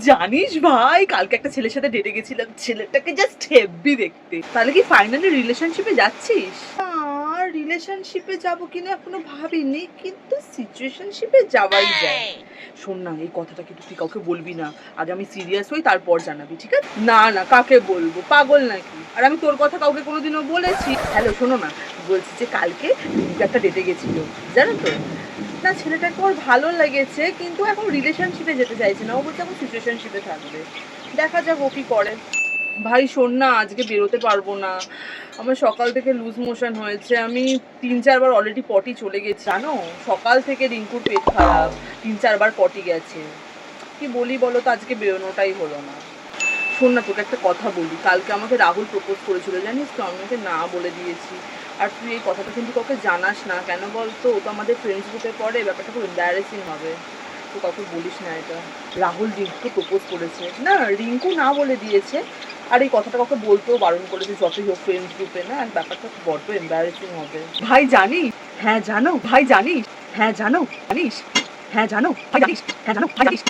জানিস ভাই কালকে একটা ছেলের সাথে ডেটে গেছিলাম ছেলেটাকে জাস্ট হেভি দেখতে। তাহলে কি ফাইনালি রিলেশনশিপে যাচ্ছিস? আর রিলেশনশিপে যাব কিনা এখনও ভাবিনি কিন্তু সিচুয়েশনশিপে যাওয়াই যায়। শোন না এই কথাটা কিন্তু তুই কাউকে বলবি না। আগে আমি সিরিয়াস হই তারপর জানাবি ঠিক আছে? না না কাকে বলব? পাগল নাকি? আর আমি তোর কথা কাউকে কোনোদিনও বলেছি। হ্যালো শোনো না বলছি যে কালকে একটা ডেটে গেছিল, জানো তো? না, ছেলেটাকে ওর ভালো লেগেছে, কিন্তু এখন রিলেশনশিপে যেতে চাইছে না। ও বলছে এখন সিচুয়েশনশিপে থাকবে। দেখা যাক ও কি করে। ভাই, শোন না, আজকে বেরোতে পারব না। আমার সকাল থেকে লুজ মোশন হয়েছে। আমি তিন, চারবার অলরেডি পটি চলে গেছি, জানো? সকাল থেকে রিঙ্কুর পেট খারাপ। তিন, চারবার পটি গেছে। কি বলি বলো তো, আজকে বেরোনোটাই হলো না। শোন না, তোকে একটা কথা বলি। কালকে আমাকে রাহুল প্রপোজ করেছিল, জানিস তো? আমি ওকে না বলে দিয়েছি। আর তুই এই কথাটা কিন্তু কাউকে জানাস না। কেন বলতো? ও তো আমাদের ফ্রেন্ডস গ্রুপে পড়ে ব্যাপারটা খুব এম্বারাসিং হবে। তো কাউকে বলিস না এটা। রাহুল রিঙ্কুকে প্রপোজ করেছে। না, রিঙ্কু না বলে দিয়েছে। আর এই কথাটা কাউকে বলতেও বারণ করেছে, যতই হোক ফ্রেন্ডস গ্রুপে না, আর ব্যাপারটা খুব বড্ড এম্বারাসিং হবে। ভাই জানিস হ্যাঁ জানো, ভাই জানিস হ্যাঁ জানো, জানিস হ্যাঁ জানো, ভাই জানিস হ্যাঁ জানো, ভাই জানিস।